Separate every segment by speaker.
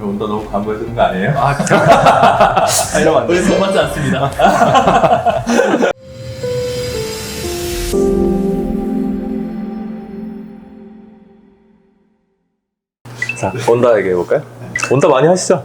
Speaker 1: 온다 너무 광고해 주는 거 아니에요?
Speaker 2: 아,
Speaker 1: 이러면 안
Speaker 2: 우리
Speaker 1: 돼.
Speaker 2: 돈 받지 않습니다.
Speaker 3: 자, 온다 얘기해 볼까요? 온다 많이 하시죠?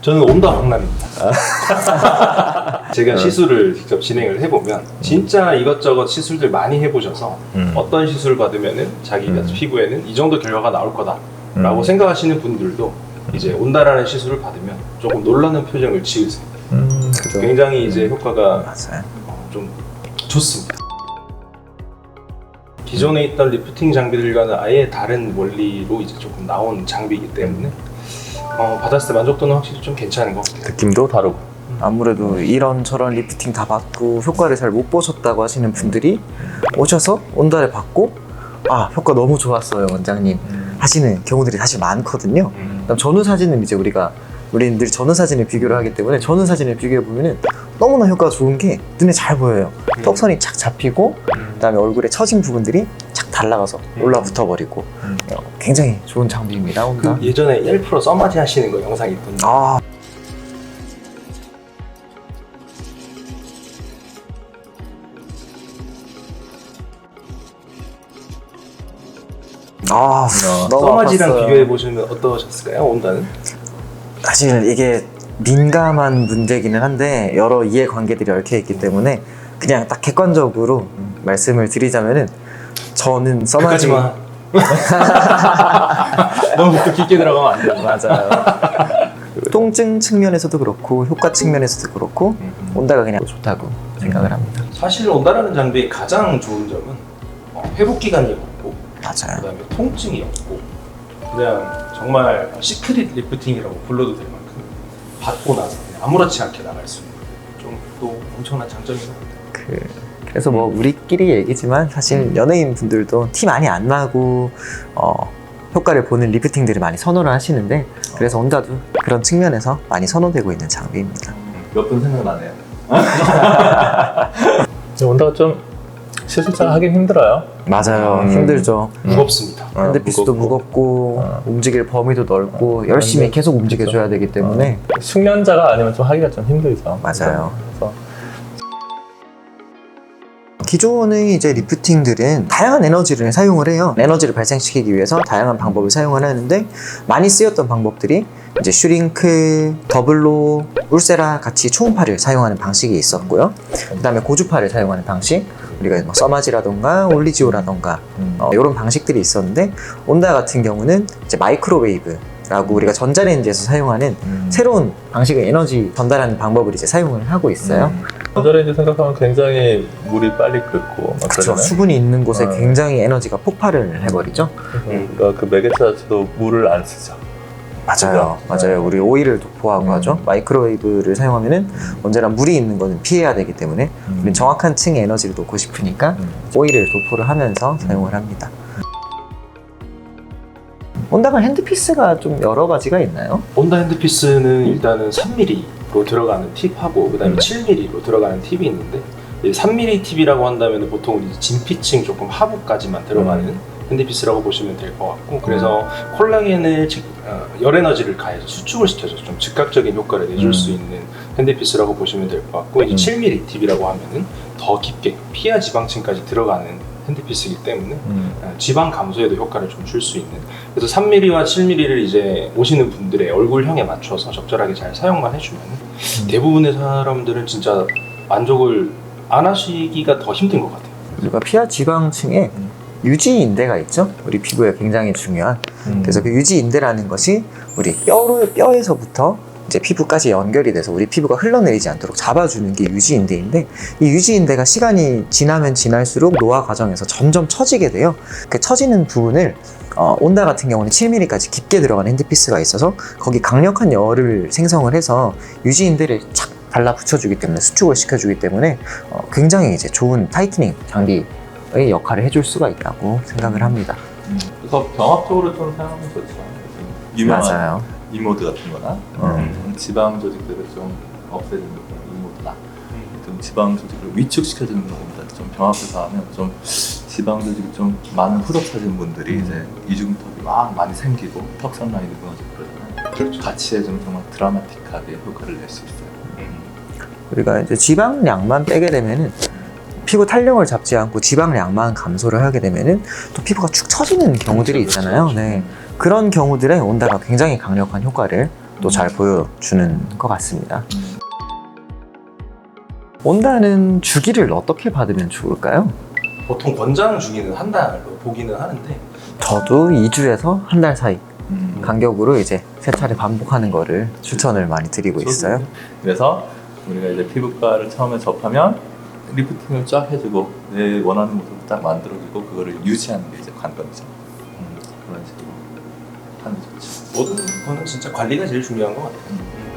Speaker 4: 저는 온다 강남입니다. 제가 시술을 직접 진행을 해보면 진짜 이것저것 시술들 많이 해보셔서
Speaker 3: 음.
Speaker 4: 어떤 시술 받으면은 자기가 피부에는 이 정도 결과가 나올 거다라고 생각하시는 분들도 이제 온다라는 시술을 받으면 조금 놀라는 표정을 지으세요.
Speaker 3: 음, 그죠.
Speaker 4: 굉장히 이제 효과가
Speaker 3: 맞아요.
Speaker 4: 어, 좀 좋습니다. 기존에 있던 리프팅 장비들과는 아예 다른 원리로 이제 조금 나온 장비이기 때문에 어, 받았을 때 만족도는 확실히 좀 괜찮은 것 같아요.
Speaker 3: 느낌도 다르고.
Speaker 5: 아무래도 이런 저런 리프팅 다 받고 효과를 잘 못 보셨다고 하시는 분들이 오셔서 온다를 받고 아 효과 너무 좋았어요 원장님 하시는 경우들이 사실 많거든요. 그다음 전후 사진은 이제 우리가 우리는 늘 전후 사진을 비교를 하기 때문에 전후 사진을 비교해 보면은 너무나 효과가 좋은 게 눈에 잘 보여요. 턱선이 착 잡히고 그다음에 얼굴에 처진 부분들이 착 달라가서 올라붙어 버리고. 어, 굉장히 좋은 장비입니다.
Speaker 4: 그 예전에 1% 써마지 하시는 거 영상이 있던데
Speaker 5: 아 아, 너무
Speaker 4: 써마지랑
Speaker 5: 아팠어요.
Speaker 4: 비교해 보시면 어떠셨을까요? 온다는?
Speaker 5: 사실 이게 민감한 문제기는 한데 여러 이해관계들이 얽혀 있기 때문에 그냥 딱 객관적으로 말씀을 드리자면은 저는 써마지
Speaker 4: 너무 또 깊게 들어가면 안 돼요.
Speaker 5: 맞아요. 통증 측면에서도 그렇고 효과 측면에서도 그렇고 온다가 그냥 좋다고 생각을 합니다.
Speaker 4: 사실 온다라는 장비의 가장 좋은 점은 어, 회복 기간이 없고
Speaker 5: 맞아요.
Speaker 4: 그다음에 통증이 없고 그냥 정말 시크릿 리프팅이라고 불러도 될 만큼 받고 나서 그냥 아무렇지 않게 나갈 수 있는 좀 또 엄청난 장점인 것 같아요.
Speaker 5: 그, 그래서 뭐 우리끼리 얘기지만 사실 연예인 분들도 티 많이 안 나고 어, 효과를 보는 리프팅들을 많이 선호를 하시는데 그래서 온다도 그런 측면에서 많이 선호되고 있는 장비입니다.
Speaker 1: 몇 분 생각나네요.
Speaker 3: 온다가 좀 시술자가 하긴 힘들어요.
Speaker 5: 맞아요.
Speaker 3: 음.
Speaker 5: 힘들죠.
Speaker 4: 무겁습니다.
Speaker 3: 어,
Speaker 5: 핸드피스도
Speaker 3: 무겁고.
Speaker 5: 무겁고
Speaker 3: 어.
Speaker 5: 움직일 범위도 넓고 열심히 계속 움직여줘야 되기 때문에
Speaker 3: 숙련자가 아니면 좀 하기가 좀 힘들죠.
Speaker 5: 맞아요.
Speaker 3: 그래서
Speaker 5: 기존의 이제 리프팅들은 다양한 에너지를 사용을 해요. 에너지를 발생시키기 위해서 다양한 방법을 사용을 하는데 많이 쓰였던 방법들이 이제 슈링크, 더블로, 울세라 같이 초음파를 사용하는 방식이 있었고요. 그다음에 고주파를 사용하는 방식, 우리가 뭐 써마지라던가 올리지오라던가
Speaker 3: 음.
Speaker 5: 어, 이런 방식들이 있었는데 온다 같은 경우는 이제 마이크로웨이브 라고 우리가 전자레인지에서 사용하는
Speaker 3: 음.
Speaker 5: 새로운 방식의 에너지 전달하는 방법을 이제 사용을 하고 있어요.
Speaker 3: 전자레인지 생각하면 굉장히 물이 빨리 끓고 막
Speaker 5: 그렇죠. 수분이 있는 곳에
Speaker 3: 어.
Speaker 5: 굉장히 에너지가 폭발을 해버리죠.
Speaker 3: 그러니까 그 매개체 자체도 물을 안 쓰죠.
Speaker 5: 맞아요,
Speaker 3: 그죠?
Speaker 5: 맞아요. 우리 오일을 도포하고
Speaker 3: 음.
Speaker 5: 하죠. 마이크로웨이브를 사용하면은 언제나 물이 있는 거는 피해야 되기 때문에 우리는 정확한 층의 에너지를 놓고 싶으니까
Speaker 3: 음.
Speaker 5: 오일을 도포를 하면서 사용을 합니다. 온다가 핸드피스가 좀 여러 가지가 있나요?
Speaker 4: 온다 핸드피스는 일단은 3mm로 들어가는 팁하고 그다음에
Speaker 3: 음.
Speaker 4: 7mm로 들어가는 팁이 있는데 이 3mm 팁이라고 한다면 보통 진피층 조금 하부까지만 들어가는
Speaker 3: 음.
Speaker 4: 핸드피스라고 보시면 될 것 같고 그래서 콜라겐을 열 에너지를 가해서 수축을 시켜서 좀 즉각적인 효과를 내줄
Speaker 3: 음.
Speaker 4: 수 있는 핸드피스라고 보시면 될 것 같고 이제
Speaker 3: 음.
Speaker 4: 7mm 팁이라고 하면은 더 깊게 피하 지방층까지 들어가는 핸드피스이기 때문에
Speaker 3: 음.
Speaker 4: 어, 지방 감소에도 효과를 좀 줄 수 있는 그래서 3mm와 7mm를 이제 오시는 분들의 얼굴형에 맞춰서 적절하게 잘 사용만 해주면 대부분의 사람들은 진짜 만족을 안 하시기가 더 힘든 것 같아요.
Speaker 5: 우리가 피하 지방층에
Speaker 3: 음.
Speaker 5: 유지인대가 있죠. 우리 피부에 굉장히 중요한.
Speaker 3: 음.
Speaker 5: 그래서 그 유지인대라는 것이 우리 뼈로 뼈에서부터 이제 피부까지 연결이 돼서 우리 피부가 흘러내리지 않도록 잡아주는 게 유지인대인데 이 유지인대가 시간이 지나면 지날수록 노화 과정에서 점점 처지게 돼요. 그 처지는 부분을 어, 온다 같은 경우는 7mm까지 깊게 들어가는 핸드피스가 있어서 거기 강력한 열을 생성을 해서 유지인대를 착 발라 붙여주기 때문에 수축을 시켜주기 때문에 어, 굉장히 이제 좋은 타이트닝 장비 의 역할을 해줄 수가 있다고 생각을 합니다.
Speaker 1: 음. 그래서 병합적으로 좀 사용하면 좋죠. 유명한
Speaker 5: 맞아요.
Speaker 1: 이모드 같은 거나 음, 지방 조직들을 좀 없애주는 이모드나 좀 지방 조직을 위축시켜주는 것보다 좀 병합해서 하면 좀 지방 조직이 좀 많은 후덕 사진 분들이 이제 이중턱이 막 많이 생기고 턱선 라인이 무너지고 그러잖아요.
Speaker 4: 그렇죠.
Speaker 1: 같이 해주면 정말 드라마틱하게 효과를 낼 수 있어요.
Speaker 5: 우리가 이제 지방량만 빼게 되면은 피부 탄력을 잡지 않고 지방량만 감소를 하게 되면은 또 피부가 축 처지는 경우들이
Speaker 1: 그렇죠,
Speaker 5: 있잖아요.
Speaker 1: 그렇죠.
Speaker 5: 네. 그런 경우들에 온다가 굉장히 강력한 효과를 또 잘 보여주는 것 같습니다.
Speaker 1: 음.
Speaker 5: 온다는 주기를 어떻게 받으면 좋을까요?
Speaker 4: 보통 권장 주기는 한 달로 보기는 하는데
Speaker 5: 저도 2주에서 한 달 사이
Speaker 1: 음.
Speaker 5: 간격으로 이제 세 차례 반복하는 거를 추천을 많이 드리고 있어요.
Speaker 1: 그래서 우리가 이제 피부과를 처음에 접하면 리프팅을 쫙 해주고 내 원하는 모습을 딱 만들어주고 그거를 유지하는 게 이제 관건이죠. 음, 그런 식으로 하는 게 좋죠.
Speaker 4: 모든 거는 진짜 관리가 제일 중요한 것 같아요.
Speaker 1: 음.